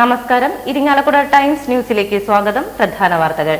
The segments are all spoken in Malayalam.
നമസ്കാരം. ഇരിങ്ങാലക്കുട ടൈംസ് ന്യൂസിലേക്ക് സ്വാഗതം. പ്രധാന വാർത്തകൾ.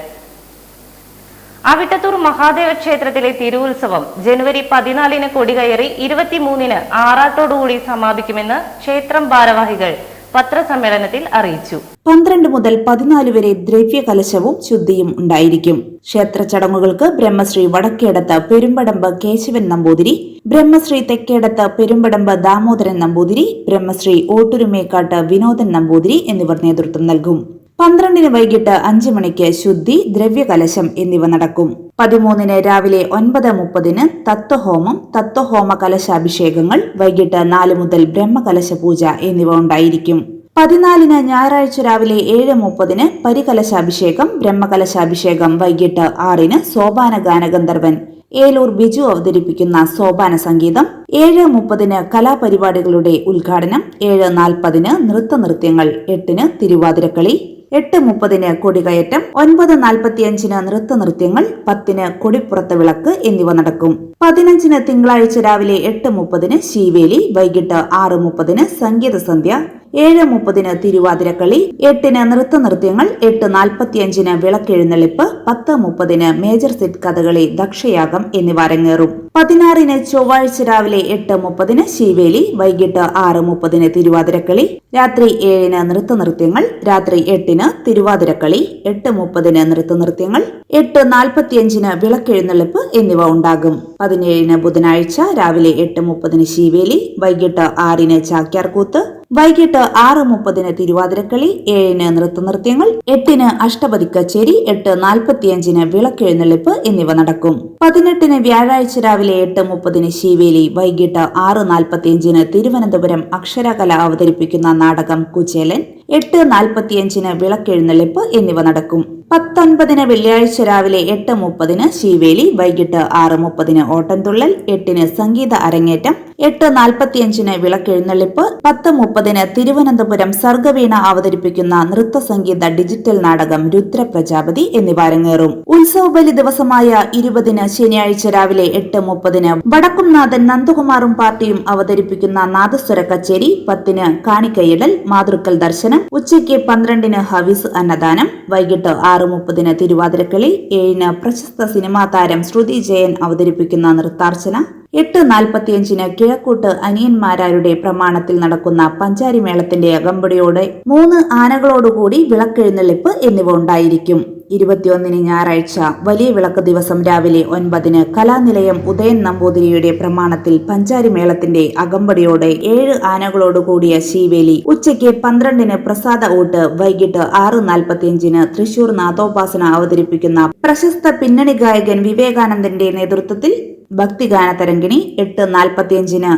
അവിട്ടത്തൂർ മഹാദേവ ക്ഷേത്രത്തിലെ തിരുവുത്സവം ജനുവരി പതിനാലിന് കൊടികയറി ഇരുപത്തിമൂന്നിന് ആറാട്ടോടുകൂടി സമാപിക്കുമെന്ന് ക്ഷേത്രം ഭാരവാഹികൾ പത്രസമ്മേളനത്തിൽ അറിയിച്ചു. പന്ത്രണ്ട് മുതൽ പതിനാല് വരെ ദ്രവ്യ കലശവും ശുദ്ധിയും ഉണ്ടായിരിക്കും. ക്ഷേത്ര ചടങ്ങുകൾക്ക് ബ്രഹ്മശ്രീ വടക്കേടത്ത് പെരുമ്പടമ്പ് കേശവൻ നമ്പൂതിരി ബ്രഹ്മശ്രീ തെക്കേടത്ത് പെരുമ്പടമ്പ് ദാമോദരൻ നമ്പൂതിരി ബ്രഹ്മശ്രീ ഓട്ടുരുമേക്കാട്ട് വിനോദൻ നമ്പൂതിരി എന്നിവർ നേതൃത്വം നൽകും. പന്ത്രണ്ടിന് വൈകിട്ട് അഞ്ച് മണിക്ക് ശുദ്ധി ദ്രവ്യകലശം എന്നിവ നടക്കും. പതിമൂന്നിന് രാവിലെ ഒൻപത് മുപ്പതിന് തത്വഹോമം തത്വഹോമ കലശാഭിഷേകങ്ങൾ വൈകിട്ട് നാല് മുതൽ ബ്രഹ്മകലശ പൂജ എന്നിവ ഉണ്ടായിരിക്കും. പതിനാലിന് ഞായറാഴ്ച രാവിലെ ഏഴ് മുപ്പതിന് പരികലശാഭിഷേകം ബ്രഹ്മകലശാഭിഷേകം വൈകിട്ട് ആറിന് സോപാന ഗാനഗന്ധർവൻ ഏലൂർ ബിജു അവതരിപ്പിക്കുന്ന സോപാന സംഗീതം ഏഴ് മുപ്പതിന് കലാപരിപാടികളുടെ ഉദ്ഘാടനം ഏഴ് നാൽപ്പതിന് നൃത്തനൃത്യങ്ങൾ എട്ടിന് തിരുവാതിരക്കളി എട്ട് മുപ്പതിന് കൊടികയറ്റം ഒൻപത് നാൽപ്പത്തിയഞ്ചിന് നൃത്തനൃത്യങ്ങൾ പത്തിന് കൊടിപ്പുറത്ത് വിളക്ക് എന്നിവ നടക്കും. പതിനഞ്ചിന് തിങ്കളാഴ്ച രാവിലെ എട്ട് മുപ്പതിന് ശീവേലി വൈകിട്ട് ആറ് മുപ്പതിന് സംഗീത സന്ധ്യ ഏഴ് മുപ്പതിന് തിരുവാതിരക്കളി എട്ടിന് നൃത്തനൃത്യങ്ങൾ എട്ട് നാൽപ്പത്തിയഞ്ചിന് വിളക്കെഴുന്നള്ളിപ്പ് പത്ത് മുപ്പതിന് മേജർ സെറ്റ് കഥകളി ദക്ഷയാഗം എന്നിവ അരങ്ങേറും. പതിനാറിന് ചൊവ്വാഴ്ച രാവിലെ എട്ട് മുപ്പതിന് ശിവേലി വൈകിട്ട് ആറ് മുപ്പതിന് തിരുവാതിരക്കളി രാത്രി ഏഴിന് നൃത്തനൃത്യങ്ങൾ രാത്രി എട്ടിന് തിരുവാതിരക്കളി എട്ട് മുപ്പതിന് നൃത്തനൃത്യങ്ങൾ എട്ട് നാൽപ്പത്തിയഞ്ചിന് വിളക്കെഴുന്നള്ളിപ്പ് എന്നിവ ഉണ്ടാകും. പതിനേഴിന് ബുധനാഴ്ച രാവിലെ എട്ട് മുപ്പതിന് ശിവേലി വൈകിട്ട് ആറിന് ചാക്യാർകൂത്ത് വൈകിട്ട് ആറ് മുപ്പതിന് തിരുവാതിരക്കളി ഏഴിന് നൃത്തനൃത്യങ്ങൾ എട്ടിന് അഷ്ടപതി കച്ചേരി എട്ട് നാൽപ്പത്തിയഞ്ചിന് വിളക്കെഴുന്നള്ളിപ്പ് എന്നിവ നടക്കും. പതിനെട്ടിന് വ്യാഴാഴ്ച രാവിലെ എട്ട് മുപ്പതിന് ശീവേലി വൈകിട്ട് ആറ് നാൽപ്പത്തിയഞ്ചിന് തിരുവനന്തപുരം അക്ഷരകല അവതരിപ്പിക്കുന്ന നാടകം കുചേലൻ എട്ട് നാൽപ്പത്തിയഞ്ചിന് വിളക്കെഴുന്നള്ളിപ്പ് എന്നിവ നടക്കും. പത്തൊൻപതിന് വെള്ളിയാഴ്ച രാവിലെ എട്ട് മുപ്പതിന് ശീവേലി വൈകിട്ട് ആറ് മുപ്പതിന് ഓട്ടംതുള്ളൽ എട്ടിന് സംഗീത അരങ്ങേറ്റം എട്ട് നാൽപ്പത്തിയഞ്ചിന് വിളക്കെഴുന്നള്ളിപ്പ് പത്ത് മുപ്പതിന് തിരുവനന്തപുരം സർഗവീണ അവതരിപ്പിക്കുന്ന നൃത്ത സംഗീത ഡിജിറ്റൽ നാടകം രുദ്ര പ്രജാപതി എന്നിവ അരങ്ങേറും. ഉത്സവബലി ദിവസമായ ഇരുപതിന് ശനിയാഴ്ച രാവിലെ എട്ട് മുപ്പതിന് വടക്കുംനാഥൻ നന്ദകുമാറും പാർട്ടിയും അവതരിപ്പിക്കുന്ന നാദസ്വര കച്ചേരി പത്തിന് കാണിക്കയിടൽ മാതൃക്കൽ ദർശനം ഉച്ചയ്ക്ക് പന്ത്രണ്ടിന് ഹവിസ് അന്നദാനം വൈകിട്ട് ആറ് മുപ്പതിന് തിരുവാതിരക്കളി ഏഴിന് പ്രശസ്ത സിനിമാ താരം ശ്രുതി ജയൻ അവതരിപ്പിക്കുന്ന നൃത്താർച്ചന എട്ട് നാൽപ്പത്തിയഞ്ചിന് കിഴക്കൂട്ട് അനിയന്മാരാരുടെ പ്രമാണത്തിൽ നടക്കുന്ന പഞ്ചാരിമേളത്തിന്റെ അകമ്പടിയോടെ മൂന്ന് ആനകളോടുകൂടി വിളക്കെഴുന്നള്ളിപ്പ് എന്നിവ ഉണ്ടായിരിക്കും. ഇരുപത്തിയൊന്നിന് ഞായറാഴ്ച വലിയ വിളക്ക് ദിവസം രാവിലെ ഒൻപതിന് കലാനിലയം ഉദയൻ നമ്പൂതിരിയുടെ പ്രമാണത്തിൽ പഞ്ചാരി മേളത്തിന്റെ അകമ്പടിയോടെ ഏഴ് ആനകളോടുകൂടിയ ശീവേലി ഉച്ചയ്ക്ക് പന്ത്രണ്ടിന് പ്രസാദ ഊട്ട് വൈകിട്ട് ആറ് നാൽപ്പത്തിയഞ്ചിന് തൃശൂർ നാഥോപാസന അവതരിപ്പിക്കുന്ന പ്രശസ്ത പിന്നണി ഗായകൻ വിവേകാനന്ദന്റെ നേതൃത്വത്തിൽ ഭക്തിഗാന തരംഗിണി എട്ട് നാൽപ്പത്തിയഞ്ചിന്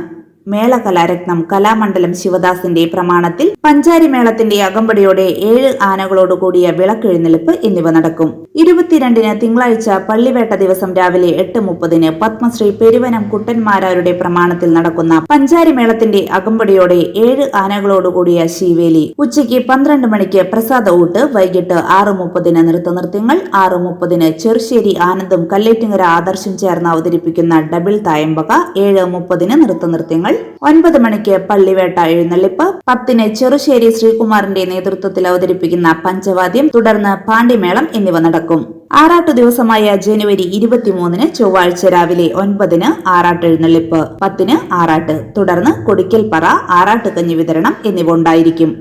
മേളകലാരത്നം കലാമണ്ഡലം ശിവദാസിന്റെ പ്രമാണത്തിൽ പഞ്ചാരി മേളത്തിന്റെ അകമ്പടിയോടെ ഏഴ് ആനകളോടുകൂടിയ വിളക്കെഴുന്നള്ളിപ്പ് എന്നിവ നടക്കും. ഇരുപത്തിരണ്ടിന് തിങ്കളാഴ്ച പള്ളിവേട്ട ദിവസം രാവിലെ എട്ട് മുപ്പതിന് പത്മശ്രീ പെരുവനം കുട്ടന്മാരാരുടെ പ്രമാണത്തിൽ നടക്കുന്ന പഞ്ചാരി മേളത്തിന്റെ അകമ്പടിയോടെ ഏഴ് ആനകളോടുകൂടിയ ശീവേലി ഉച്ചയ്ക്ക് പന്ത്രണ്ട് മണിക്ക് പ്രസാദ ഊട്ട് വൈകിട്ട് ആറ് മുപ്പതിന് നൃത്തനൃത്യങ്ങൾ ആറ് മുപ്പതിന് ചെറുശ്ശേരി ആനന്ദും കല്ലേറ്റിങ്ങര ആദർശം ചേർന്ന് അവതരിപ്പിക്കുന്ന ഡബിൾ തായമ്പക ഏഴ് മുപ്പതിന് നൃത്തനൃത്യങ്ങൾ ഒൻപത് മണിക്ക് പള്ളിവേട്ട എഴുന്നള്ളിപ്പ് പത്തിന് ചെറുശ്ശേരി ശ്രീകുമാറിന്റെ നേതൃത്വത്തിൽ അവതരിപ്പിക്കുന്ന പഞ്ചവാദ്യം തുടർന്ന് പാണ്ഡിമേളം എന്നിവ നടക്കും. ആറാട്ടു ദിവസമായ ജനുവരി ഇരുപത്തിമൂന്നിന് ചൊവ്വാഴ്ച രാവിലെ ഒൻപതിന് ആറാട്ട് എഴുന്നള്ളിപ്പ് പത്തിന് ആറാട്ട് തുടർന്ന് കൊടിക്കൽപ്പറ ആറാട്ട് കഞ്ഞി വിതരണം എന്നിവ ഉണ്ടായിരിക്കും.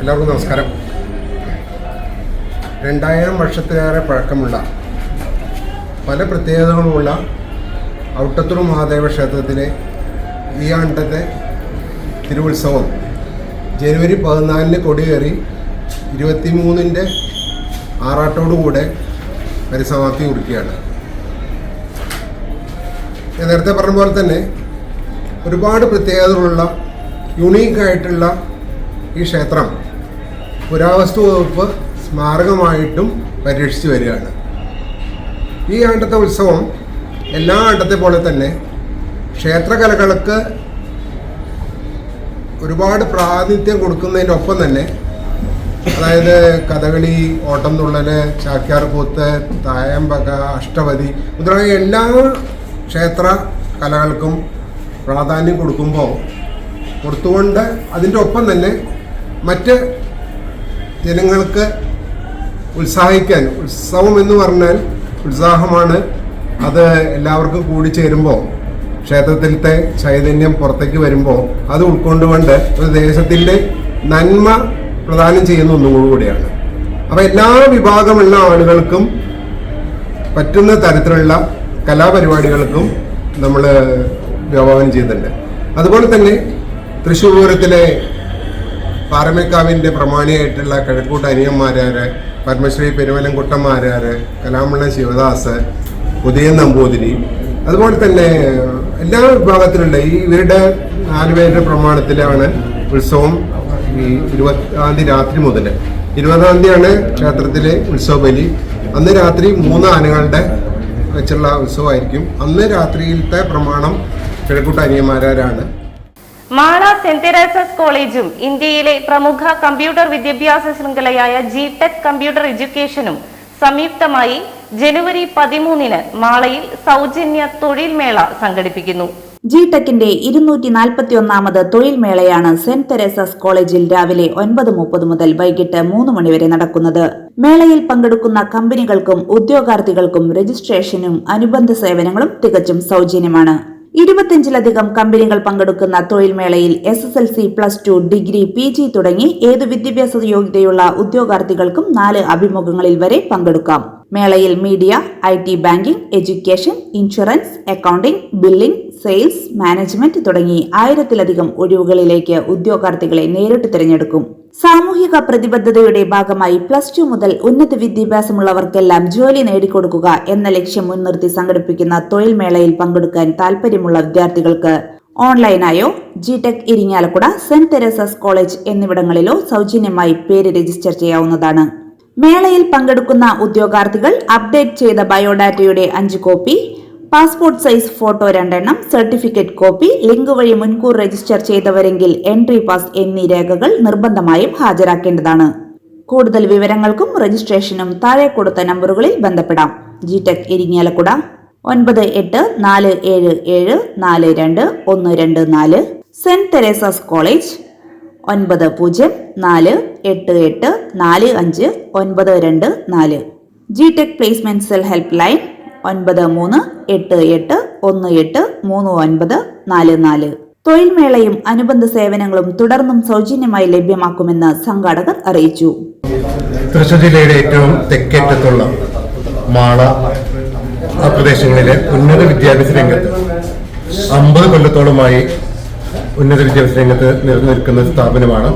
എല്ലാവർക്കും നമസ്കാരം. രണ്ടായിരം വർഷത്തിലേറെ പഴക്കമുള്ള പല പ്രത്യേകതകളുമുള്ള ഔട്ടത്തൂർ മഹാദേവ ക്ഷേത്രത്തിലെ ഈ ആണ്ടത്തെ തിരുവുത്സവം. ജനുവരി പതിനാലിന് കൊടിയേറി ഇരുപത്തിമൂന്നിന്റെ ആറാട്ടോടുകൂടെ പരിസമാപ്തി കുറിക്കുകയാണ്. ഞാൻ നേരത്തെ പറഞ്ഞ പോലെ തന്നെ ഒരുപാട് പ്രത്യേകതകളുള്ള യുണീക്കായിട്ടുള്ള ഈ ക്ഷേത്രം പുരാവസ്തു വകുപ്പ് സ്മാരകമായിട്ടും പരിരക്ഷിച്ചു വരികയാണ്. ഈ ആണ്ടത്തെ ഉത്സവം എല്ലാ ആണ്ടത്തെ പോലെ തന്നെ ക്ഷേത്രകലകൾക്ക് ഒരുപാട് പ്രാതിനിധ്യം കൊടുക്കുന്നതിന്റെ ഒപ്പം തന്നെ അതായത് കഥകളി ഓട്ടംതുള്ളൽ ചാക്യാർകൂത്ത് തായമ്പക അഷ്ടപതി മുതലായ എല്ലാ ക്ഷേത്ര കലകൾക്കും പ്രാധാന്യം കൊടുക്കുമ്പോൾ കൊടുത്തുകൊണ്ട് അതിന്റെ ഒപ്പം തന്നെ മറ്റ് ജനങ്ങൾക്ക് ഉത്സാഹിക്കാൻ ഉത്സവം എന്ന് പറഞ്ഞാൽ ഉത്സാഹമാണ്. അത് എല്ലാവർക്കും കൂടി ചേരുമ്പോൾ ക്ഷേത്രത്തിലത്തെ ചൈതന്യം പുറത്തേക്ക് വരുമ്പോൾ അത് ഉൾക്കൊണ്ടുകൊണ്ട് ഒരു ദേശത്തിന്റെ നന്മ പ്രദാനം ചെയ്യുന്ന ഒന്നും കൂടിയാണ്. അപ്പോൾ എല്ലാ വിഭാഗമുള്ള ആളുകൾക്കും പറ്റുന്ന തരത്തിലുള്ള കലാപരിപാടികൾക്കും നമ്മൾ വ്യാപനം ചെയ്യുന്നുണ്ട് അതുപോലെ തന്നെ തൃശ്ശൂർ പൂരത്തിലെ പാറമേക്കാവിന്റെ പ്രമാണിയായിട്ടുള്ള കിഴക്കൂട്ട് അനിയന്മാരാര് പത്മശ്രീ പെരുമലംകുട്ടന്മാരാര് കലാമണ്ണ ശിവദാസ് ഉദയൻ നമ്പൂതിരി അതുപോലെ തന്നെ എല്ലാ വിഭാഗത്തിലുള്ള ഈ ഇവരുടെ നാലുപേരുടെ പ്രമാണത്തിലാണ് ഉത്സവം ഈ ഇരുപതാം തീയതി രാത്രി മുതൽ ഇരുപതാം തീയതിയാണ് ക്ഷേത്രത്തിലെ ഉത്സവ ബലി. അന്ന് രാത്രി മൂന്ന് ആനകളുടെ വെച്ചുള്ള ഉത്സവമായിരിക്കും. അന്ന് രാത്രിയിലത്തെ പ്രമാണം കിഴക്കൂട്ട അനിയന്മാരാണ് മാള സെന്റ് തെരേസസ് കോളേജും ഇന്ത്യയിലെ പ്രമുഖ കമ്പ്യൂട്ടർ വിദ്യാഭ്യാസ ശൃംഖലയായ ജി ടെക് കമ്പ്യൂട്ടർ എഡ്യൂക്കേഷനും സംയുക്തമായി ജനുവരി പതിമൂന്നിന് മാളയിൽ സൗജന്യ തൊഴിൽ മേള സംഘടിപ്പിക്കുന്നു. ജി ടെക്കിന്റെ ഇരുന്നൂറ്റി നാൽപ്പത്തി ഒന്നാമത് തൊഴിൽ മേളയാണ് സെന്റ് തെരേസസ് കോളേജിൽ രാവിലെ ഒൻപത് മുപ്പത് മുതൽ വൈകിട്ട് മൂന്ന് മണിവരെ നടക്കുന്നത്. മേളയിൽ പങ്കെടുക്കുന്ന കമ്പനികൾക്കും ഉദ്യോഗാർത്ഥികൾക്കും രജിസ്ട്രേഷനും അനുബന്ധ സേവനങ്ങളും തികച്ചും സൗജന്യമാണ്. ഇരുപത്തിയഞ്ചിലധികം കമ്പനികൾ പങ്കെടുക്കുന്ന തൊഴിൽ മേളയിൽ S S L C plus two degree P G തുടങ്ങി ഏതു വിദ്യാഭ്യാസ യോഗ്യതയുള്ള ഉദ്യോഗാർത്ഥികൾക്കും നാല് അഭിമുഖങ്ങളിൽ വരെ പങ്കെടുക്കാം. മേളയിൽ media I T banking education insurance accounting billing sales management തുടങ്ങി ആയിരത്തിലധികം ഒഴിവുകളിലേക്ക് ഉദ്യോഗാർത്ഥികളെ നേരിട്ട് തിരഞ്ഞെടുക്കും. സാമൂഹിക പ്രതിബദ്ധതയുടെ ഭാഗമായി പ്ലസ് ടു മുതൽ ഉന്നത വിദ്യാഭ്യാസമുള്ളവർക്കെല്ലാം ജോലി നേടിക്കൊടുക്കുക എന്ന ലക്ഷ്യം മുൻനിർത്തി സംഘടിപ്പിക്കുന്ന തൊഴിൽ മേളയിൽ പങ്കെടുക്കാൻ താൽപര്യമുള്ള വിദ്യാർത്ഥികൾക്ക്. ഓൺലൈനായോ? G tech Irinjalakuda Saint Teresa's college എന്നിവിടങ്ങളിലോ സൗജന്യമായി പേര് രജിസ്റ്റർ ചെയ്യാവുന്നതാണ്. മേളയിൽ പങ്കെടുക്കുന്ന ഉദ്യോഗാർത്ഥികൾ അപ്ഡേറ്റ് ചെയ്ത ബയോഡാറ്റയുടെ അഞ്ച് കോപ്പി പാസ്പോർട്ട് സൈസ് ഫോട്ടോ രണ്ടെണ്ണം സർട്ടിഫിക്കറ്റ് കോപ്പി ലിങ്ക് വഴി മുൻകൂർ രജിസ്റ്റർ ചെയ്തവരെങ്കിൽ എൻട്രി പാസ് എന്നീ രേഖകൾ നിർബന്ധമായും ഹാജരാക്കേണ്ടതാണ്. കൂടുതൽ വിവരങ്ങൾക്കും രജിസ്ട്രേഷനും താഴെ കൊടുത്ത നമ്പറുകളിൽ ബന്ധപ്പെടാം. G tech Irinjalakuda. ഒൻപത് എട്ട് നാല് ഏഴ് ഏഴ് നാല് രണ്ട് ഒന്ന് രണ്ട് നാല്. Saint Teresa's college. ഒൻപത് പൂജ്യം നാല് എട്ട് എട്ട് നാല് അഞ്ച് ഒൻപത് രണ്ട് നാല്. G tech placement cell help line ഒൻപത് മൂന്ന് എട്ട് എട്ട് ഒന്ന് എട്ട് മൂന്ന് ഒൻപത് നാല് നാല്. തൊഴിൽ മേളയും അനുബന്ധ സേവനങ്ങളും തുടർന്നും സൗജന്യമായി ലഭ്യമാക്കുമെന്ന് സംഘാടകർ അറിയിച്ചു. തൃശ്ശൂർ ജില്ലയുടെ ഏറ്റവും തെക്കേറ്റത്തുള്ള മാള പ്രദേശങ്ങളിലെ ഉന്നത വിദ്യാഭ്യാസ രംഗത്ത് അമ്പത് കൊല്ലത്തോളമായി ഉന്നത വിദ്യാഭ്യാസ രംഗത്ത് നിറഞ്ഞു നിൽക്കുന്ന സ്ഥാപനമാണ്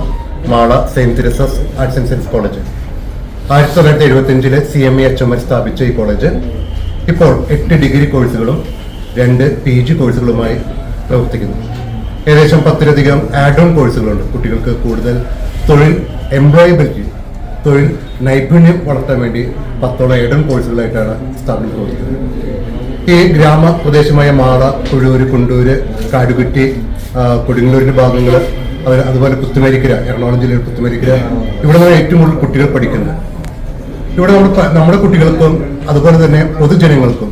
Mala Saint Teresa's arts and science college. ആയിരത്തി തൊള്ളായിരത്തി എഴുപത്തി C M A H M സ്ഥാപിച്ച ഈ കോളേജ് ഇപ്പോൾ എട്ട് ഡിഗ്രി കോഴ്സുകളും രണ്ട് പി ജി കോഴ്സുകളുമായി പ്രവർത്തിക്കുന്നു. ഏകദേശം പത്തിലധികം ആഡ് ഓൺ കോഴ്സുകളുണ്ട് കുട്ടികൾക്ക് കൂടുതൽ തൊഴിൽ എംപ്ലോയബിലിറ്റി തൊഴിൽ നൈപുണ്യം വളർത്താൻ വേണ്ടി പത്തോളം ആഡ് ഓൺ കോഴ്സുകളായിട്ടാണ് സ്ഥാപനം പ്രവർത്തിക്കുന്നത്. ഈ ഗ്രാമ പ്രദേശമായ മാള കുഴൂര് കുണ്ടൂര് കാടുകുറ്റി കൊടുങ്ങല്ലൂരിന്റെ ഭാഗങ്ങൾ അതുപോലെ പുത്തുമരിക്കര എറണാകുളം ജില്ലയിൽ പുത്തുമരിക്കര ഇവിടെ നിന്നാണ് ഏറ്റവും കൂടുതൽ കുട്ടികൾ പഠിക്കുന്നത്. ഇവിടെ നമ്മൾ നമ്മുടെ കുട്ടികൾക്കും അതുപോലെ തന്നെ പൊതുജനങ്ങൾക്കും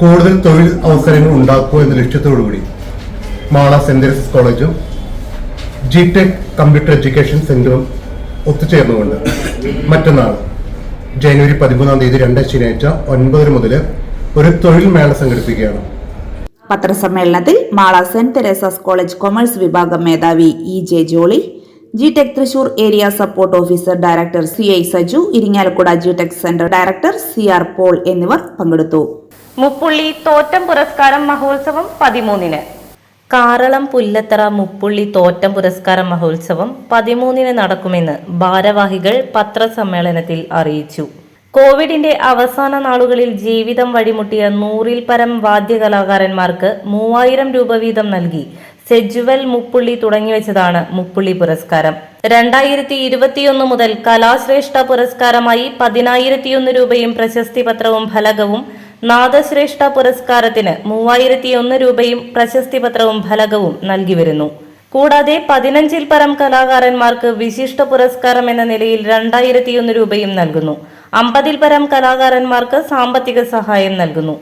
കൂടുതൽ തൊഴിൽ അവസരങ്ങൾ ഉണ്ടാക്കുക എന്ന ലക്ഷ്യത്തോടുകൂടി മാള സെന്റ് തെരേസസ് കോളേജും ജി ടെക് കമ്പ്യൂട്ടർ എഡ്യൂക്കേഷൻ സെന്ററും ഒത്തുചേർന്നുകൊണ്ട് മറ്റന്നാൾ ജനുവരി പതിമൂന്നാം തീയതി രണ്ട് ശനിയാഴ്ച ഒൻപതര മുതൽ ഒരു തൊഴിൽ മേള സംഘടിപ്പിക്കുകയാണ്. പത്രസമ്മേളനത്തിൽ Mala Saint Teresa's college commerce വിഭാഗം മേധാവി E J Jolly G tech Thrissur area support officer director C I Saju Irinjalakuda G tech centre director C R Paul എന്നിവർ പങ്കെടുത്തു. മുപ്പുള്ളി തോറ്റം പുരസ്കാരം മഹോത്സവം പതിമൂന്നിന്. കാറളം പുല്ലത്തറ മുപ്പുള്ളി തോറ്റം പുരസ്കാരം മഹോത്സവം പതിമൂന്നിന് നടക്കുമെന്ന് ഭാരവാഹികൾ പത്രസമ്മേളനത്തിൽ അറിയിച്ചു. കോവിഡിന്റെ അവസാന നാളുകളിൽ ജീവിതം വഴിമുട്ടിയ നൂറിൽ പരം വാദ്യകലാകാരന്മാർക്ക് മൂവായിരം രൂപ വീതം നൽകി സെജുവൽ മുപ്പുള്ളി തുടങ്ങിവെച്ചതാണ് മുപ്പുള്ളി പുരസ്കാരം. രണ്ടായിരത്തി ഇരുപത്തിയൊന്ന് മുതൽ കലാശ്രേഷ്ഠ പുരസ്കാരമായി പതിനായിരത്തിയൊന്ന് രൂപയും പ്രശസ്തി പത്രവും ഫലകവും നാദശ്രേഷ്ഠ പുരസ്കാരത്തിന് മൂവായിരത്തിയൊന്ന് രൂപയും പ്രശസ്തി പത്രവും ഫലകവും നൽകി വരുന്നു. കൂടാതെ പതിനഞ്ചിൽ പരം കലാകാരന്മാർക്ക് വിശിഷ്ട പുരസ്കാരം എന്ന നിലയിൽ രണ്ടായിരത്തിയൊന്ന് രൂപയും നൽകുന്നു. അമ്പതിൽ പരം കലാകാരന്മാർക്ക് സാമ്പത്തിക സഹായം നൽകുന്നു.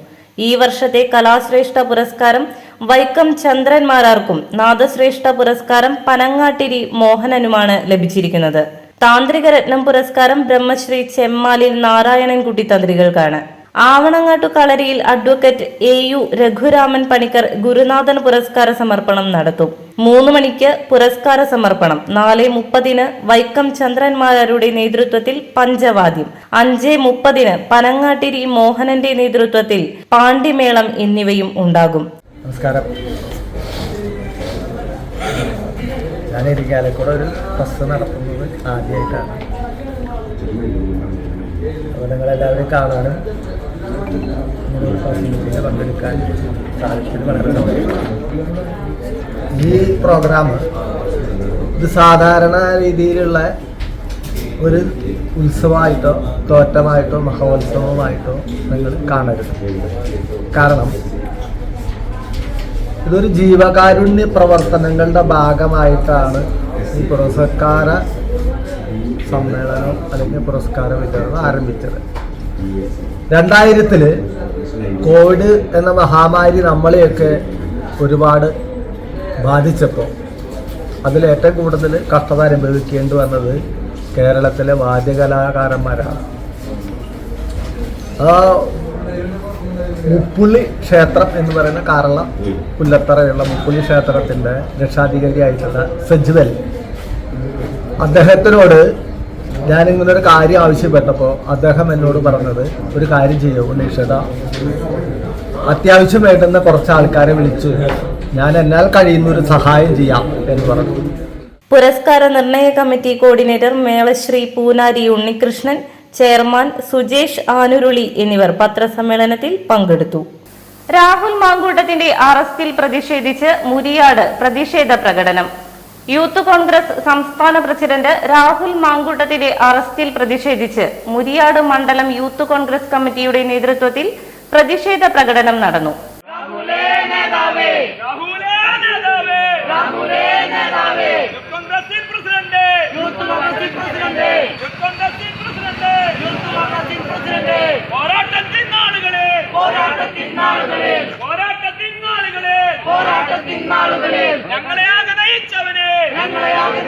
ഈ വർഷത്തെ കലാശ്രേഷ്ഠ പുരസ്കാരം വൈക്കം ചന്ദ്രൻ മാരാർക്കും നാദശ്രേഷ്ഠ പുരസ്കാരം പനങ്ങാട്ടിരി മോഹനനുമാണ് ലഭിച്ചിരിക്കുന്നത്. താന്ത്രിക രത്നം പുരസ്കാരം ബ്രഹ്മശ്രീ ചെമ്മാലിൽ നാരായണൻകുട്ടി തന്ത്രികൾക്കാണ്. ആവണങ്ങാട്ടു കളരിയിൽ advocate A U Raghuraman Panicker ഗുരുനാഥൻ പുരസ്കാര സമർപ്പണം നടത്തും. മൂന്ന് മണിക്ക് പുരസ്കാര സമർപ്പണം. നാല് മുപ്പതിന് വൈക്കം ചന്ദ്രന്മാരുടെ നേതൃത്വത്തിൽ പഞ്ചവാദ്യം. അഞ്ച് മുപ്പതിന് പനങ്ങാട്ടിരി മോഹനന്റെ നേതൃത്വത്തിൽ പാണ്ഡിമേളം എന്നിവയും ഉണ്ടാകും. നമസ്കാരം. ഞാൻ ഇരിക്കാലക്കൂടെ ഒരു ബസ് നടത്തുന്നത് ആദ്യമായിട്ടാണ് അപ്പോൾ നിങ്ങളെല്ലാവരും കാണാനും ഫെസിലിറ്റിയിൽ പങ്കെടുക്കാൻ സാധിച്ചത് വളരെ ഈ പ്രോഗ്രാം ഇത് സാധാരണ രീതിയിലുള്ള ഒരു ഉത്സവമായിട്ടോ തോറ്റമായിട്ടോ മഹോത്സവമായിട്ടോ നിങ്ങൾ കാണരുത്. കാരണം ഇതൊരു ജീവകാരുണ്യ പ്രവർത്തനങ്ങളുടെ ഭാഗമായിട്ടാണ് ഈ പുരസ്കാര സമ്മേളനം അല്ലെങ്കിൽ പുരസ്കാര വിതരണം ആരംഭിച്ചത്. രണ്ടായിരത്തിൽ കോവിഡ് എന്ന മഹാമാരി നമ്മളെയൊക്കെ ഒരുപാട് ബാധിച്ചപ്പോൾ അതിൽ ഏറ്റവും കൂടുതൽ കഷ്ടത അനുഭവിക്കേണ്ടി വന്നത് കേരളത്തിലെ വാദ്യകലാകാരന്മാരാണ്. ആ മുപ്പുള്ളി ക്ഷേത്രം എന്ന് പറയുന്ന കാരള പുല്ലത്തറയുള്ള മുപ്പുള്ളി ക്ഷേത്രത്തിന്റെ രക്ഷാധികാരിയായിട്ടുള്ള സജ്ജുവൽ അദ്ദേഹത്തിനോട് ഞാൻ ഇങ്ങനെ ഒരു കാര്യം ആവശ്യപ്പെട്ടപ്പോൾ അദ്ദേഹം എന്നോട് പറഞ്ഞത് ഒരു കാര്യം ചെയ്യൂ ഉണ്ണീഷത അത്യാവശ്യം വേണ്ടുന്ന കുറച്ച് ആൾക്കാരെ വിളിച്ചു ഞാൻ എന്നാൽ കഴിയുന്ന ഒരു സഹായം ചെയ്യാം എന്ന് പറഞ്ഞു. പുരസ്കാര നിർണയ committee coordinator Melashree Poonari Unnikrishnan chairman Sujesh Anuruli എന്നിവർ പത്രസമ്മേളനത്തിൽ പങ്കെടുത്തു. രാഹുൽ മാങ്കൂട്ടത്തിന്റെ അറസ്റ്റിൽ പ്രതിഷേധിച്ച് മുരിയാട് പ്രതിഷേധ പ്രകടനം. യൂത്ത് കോൺഗ്രസ് സംസ്ഥാന പ്രസിഡന്റ് രാഹുൽ മാങ്കൂട്ടത്തിന്റെ അറസ്റ്റിൽ പ്രതിഷേധിച്ച് മുരിയാട് മണ്ഡലം യൂത്ത് കോൺഗ്രസ് കമ്മിറ്റിയുടെ നേതൃത്വത്തിൽ പ്രതിഷേധ പ്രകടനം നടന്നു. Youth Congress president youth Congress president youth Congress president youth പോരാട്ടത്തിൻ നയിച്ചവനെ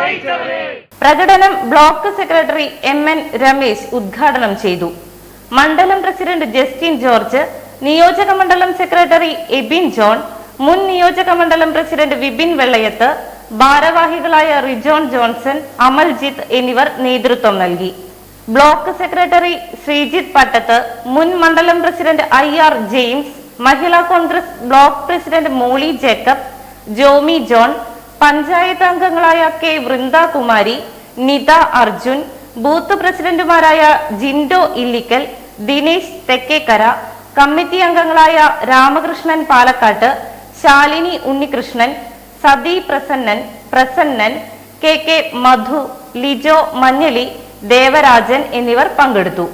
നയിച്ചവനെ. പ്രകടനം block secretary M N Ramesh ഉദ്ഘാടനം ചെയ്തു. മണ്ഡലം പ്രസിഡന്റ് ജസ്റ്റിൻ ജോർജ് നിയോജക മണ്ഡലം സെക്രട്ടറി എബിൻ ജോൺ മുൻ നിയോജക മണ്ഡലം പ്രസിഡന്റ് വിപിൻ വെള്ളയത്ത് ഭാരവാഹികളായ റിജോൺ ജോൺസൺ അമൽജിത്ത് എന്നിവർ നേതൃത്വം നൽകി. ബ്ലോക്ക് സെക്രട്ടറി ശ്രീജിത്ത് പട്ടത്ത് മുൻ മണ്ഡലം president I R James Mahila Congress block president Molly Jacob Jomy John panchayat അംഗങ്ങളായ കെ വൃന്ദകുമാരി നിത അർജുൻ ബൂത്ത് പ്രസിഡന്റുമാരായ ജിൻഡോ ഇല്ലിക്കൽ ദിനേശ് തെക്കേക്കര കമ്മിറ്റി അംഗങ്ങളായ രാമകൃഷ്ണൻ പാലക്കാട്ട് ശാലിനി ഉണ്ണികൃഷ്ണൻ സതി പ്രസന്നൻ പ്രസന്നൻ കെ കെ മധു ലിജോ മഞ്ഞളി ദേവരാജൻ എന്നിവർ പങ്കെടുത്തു.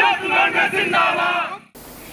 യൂത്ത് കോൺഗ്രസ്.